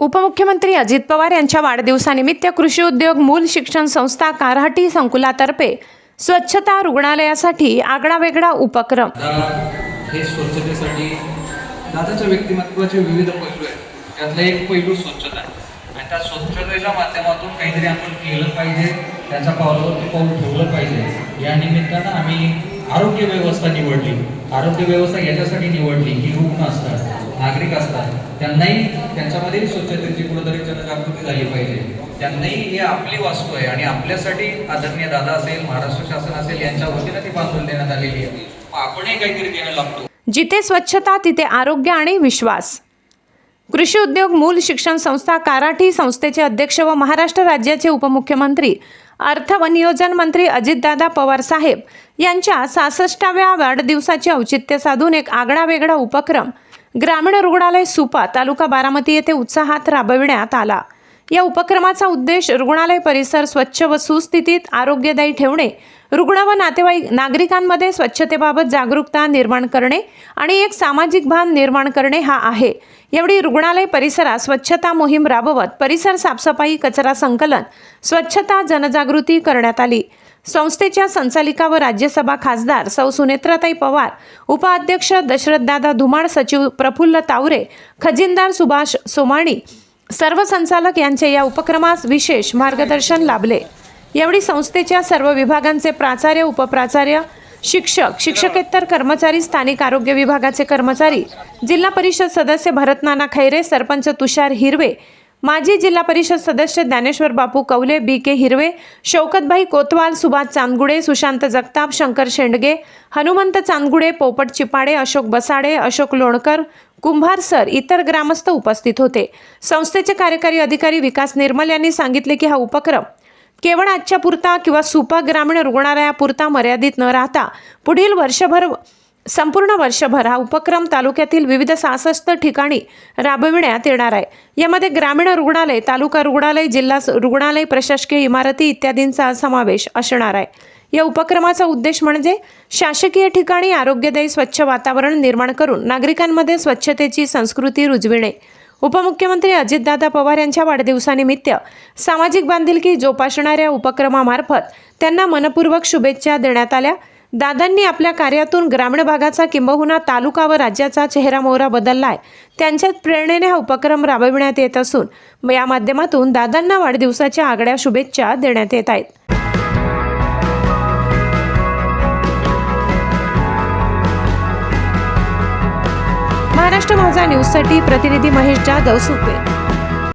उपमुख्यमंत्री अजित पवार यांच्या वाढदिवसानिमित्त कृषी उद्योग मूल शिक्षण संस्था कारहाटी संकुलातर्फे स्वच्छता रुग्णालयासाठी आगळावेगळा उपक्रम. हे स्वच्छतेसाठी दादाच्या व्यक्तिमत्वाचे विविध पैलू आहेत. त्यातला एक पैलू स्वच्छता स्वच्छतेच्या माध्यमातून काहीतरी आपण केलं पाहिजे त्याच्या पावलावरती पाऊल ठेवलं पाहिजे. या निमित्तानं आम्ही आरोग्य व्यवस्था निवडली. आरोग्य व्यवस्था याच्यासाठी निवडली की रुग्ण असतात नागरिक असतात त्यांनाही त्यांच्यामध्ये स्वच्छतेची कुठेतरी जनजागृती झाली पाहिजे. त्यांनाही ही आपली वास्तू आहे आणि आपल्यासाठी आदरणीय दादा असेल महाराष्ट्र शासन असेल यांच्या वतीनं ती बांधून देण्यात आलेली आहे. आपणही काहीतरी देणं लागतो. जिथे स्वच्छता तिथे आरोग्य आणि विश्वास. कृषी उद्योग मूल शिक्षण संस्था काराठी संस्थेचे अध्यक्ष व महाराष्ट्र राज्याचे उपमुख्यमंत्री अर्थ व नियोजन मंत्री अजितदादा पवार साहेब यांच्या सहासष्टाव्या वाढदिवसाचे औचित्य साधून एक आगळावेगळा उपक्रम ग्रामीण रुग्णालय सुपा तालुका बारामती येथे उत्साहात राबविण्यात आला. या उपक्रमाचा उद्देश रुग्णालय परिसर स्वच्छ व सुस्थितीत आरोग्यदायी ठेवणे रुग्ण व नातेवाईक नागरिकांमध्ये स्वच्छतेबाबत जागरूकता निर्माण करणे आणि एक सामाजिक भान निर्माण करणे हा आहे. यावेळी रुग्णालय परिसरात स्वच्छता मोहीम राबवत परिसर साफसफाई कचरा संकलन स्वच्छता जनजागृती करण्यात आली. संस्थेच्या संचालिका व राज्यसभा खासदार सौ सुनेत्राताई पवार उपाध्यक्ष दशरथदादा धुमाळ सचिव प्रफुल्ल तावरे खजिनदार सुभाष सोमाणी सर्व संचालक यांचे या उपक्रमास विशेष मार्गदर्शन लाभले. यावेळी संस्थेच्या सर्व विभागांचे प्राचार्य उपप्राचार्य शिक्षक शिक्षकेतर कर्मचारी स्थानिक आरोग्य विभागाचे कर्मचारी जिल्हा परिषद सदस्य भरतनाना खैरे सरपंच तुषार हिरवे माजी जिल्हा परिषद सदस्य ज्ञानेश्वर बापू कवले बी के हिरवे शौकतभाई कोतवाल सुभाष चांदगुडे सुशांत जगताप शंकर शेंडगे हनुमंत चांदगुडे पोपट चिपाडे अशोक बसाडे अशोक लोणकर कुंभार सर इतर ग्रामस्थ उपस्थित होते. संस्थेचे कार्यकारी अधिकारी विकास निर्मल यांनी सांगितले की हा उपक्रम केवळ आजच्या पुरता किंवा सुपा ग्रामीण रुग्णालयापुरता मर्यादित न राहता पुढील वर्षभर संपूर्ण वर्षभर हा उपक्रम तालुक्यातील विविध सहासष्ट ठिकाणी राबविण्यात येणार आहे. यामध्ये ग्रामीण रुग्णालय तालुका रुग्णालय जिल्हा रुग्णालय प्रशासकीय इमारती इत्यादींचा समावेश असणार आहे. या उपक्रमाचा उद्देश म्हणजे शासकीय ठिकाणी आरोग्यदायी स्वच्छ वातावरण निर्माण करून नागरिकांमध्ये स्वच्छतेची संस्कृती रुजविणे. उपमुख्यमंत्री अजितदादा पवार यांच्या वाढदिवसानिमित्त सामाजिक बांधिलकी जोपासणाऱ्या उपक्रमामार्फत त्यांना मनपूर्वक शुभेच्छा देण्यात आल्या. दादांनी आपल्या कार्यातून ग्रामीण भागाचा किंबहुना तालुका व राज्याचा चेहरा मोहरा बदललाय. त्यांच्याच प्रेरणेने हा उपक्रम राबविण्यात येत असून या माध्यमातून दादांना वाढदिवसाच्या आगळ्या शुभेच्छा देण्यात येत आहेत. महाराष्ट्र माझा न्यूजसाठी प्रतिनिधी महेश जाधव सुपे.